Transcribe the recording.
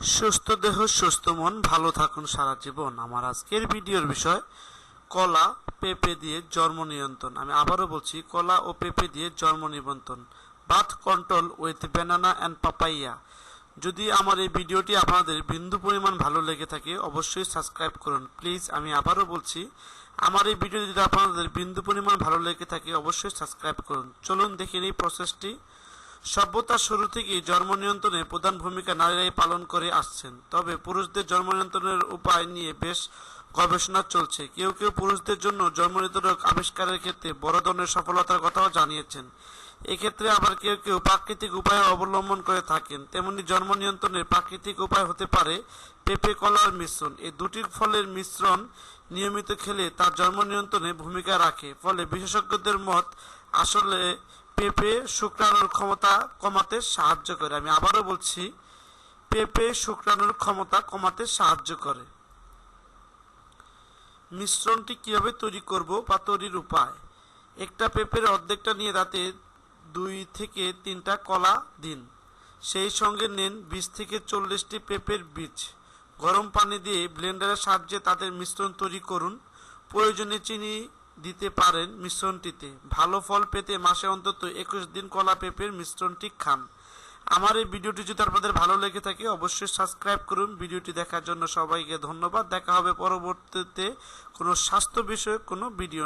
সুস্থ দেহ, সুস্থ মন, ভালো থাকুন সারা জীবন। আমার আজকের ভিডিওর বিষয়, কলা, পেঁপে দিয়ে জন্ম নিয়ন্ত্রণ। আমি আবারও বলছি, কলা ও পেঁপে দিয়ে জন্ম নিবন্ধন। Birth control with banana and papaya যদি আমার এই ভিডিওটি আপনাদের বিন্দু পরিমাণ ভালো লেগে থাকে, অবশ্যই সাবস্ক্রাইব করুন। প্লিজ আমি আবারও বলছি, আমার এই ভিডিও যদি আপনাদের বিন্দু পরিমাণ ভালো লেগে থাকে, অবশ্যই সাবস্ক্রাইব করুন। চলুন দেখে এই প্রসেসটি সভ্যতার শুরু থেকেই জন্ম নিয়ন্ত্রণে প্রধান ভূমিকা নারীরাই পালন করে আসছেন। তবে পুরুষদের জন্ম নিয়ন্ত্রণের উপায় নিয়ে বেশ গবেষণা চলছে। কেউ কেউ পুরুষদের জন্য জন্ম নিয়ন্ত্রক আবিষ্কারের ক্ষেত্রে বড় ধরনের সফলতার কথাও জানিয়েছেন। এক্ষেত্রে আবার কেউ কেউ প্রাকৃতিক উপায় অবলম্বন করে থাকেন। তেমনি জন্ম নিয়ন্ত্রণের প্রাকৃতিক উপায় হতে পারে পেঁপে কলার মিশ্রণ। এই দুটির ফলের মিশ্রণ নিয়মিত খেলে তার জন্ম নিয়ন্ত্রণে ভূমিকা রাখে। ফলে বিশেষজ্ঞদের মত আসলে পেঁপে শুক্রাণুর ক্ষমতা কমাতে সাহায্য করে। আমি আবারও বলছি, পেঁপে শুক্রাণুর ক্ষমতা কমাতে সাহায্য করে। মিশ্রণটি কীভাবে তৈরি করব বা তৈরির উপায়? একটা পেঁপের অর্ধেকটা নিয়ে তাতে দুই থেকে তিনটা কলা দিন। সেই সঙ্গে নিন বিশ থেকে চল্লিশটি পেঁপের বীজ। গরম পানি দিয়ে ব্লেন্ডারের সাহায্যে তাদের মিশ্রণ তৈরি করুন। প্রয়োজনে চিনি দিতে পারেন মিশ্রণটিতে। ভালো ফল পেতে মাসে অন্তত একুশ দিন কলা পেঁপের মিশ্রণটি খান। আমার এই ভিডিওটি যদি আপনাদের ভালো লেগে থাকে, অবশ্যই সাবস্ক্রাইব করুন। ভিডিওটি দেখার জন্য সবাইকে ধন্যবাদ। দেখা হবে পরবর্তীতে কোনো স্বাস্থ্য বিষয়ক কোনো ভিডিও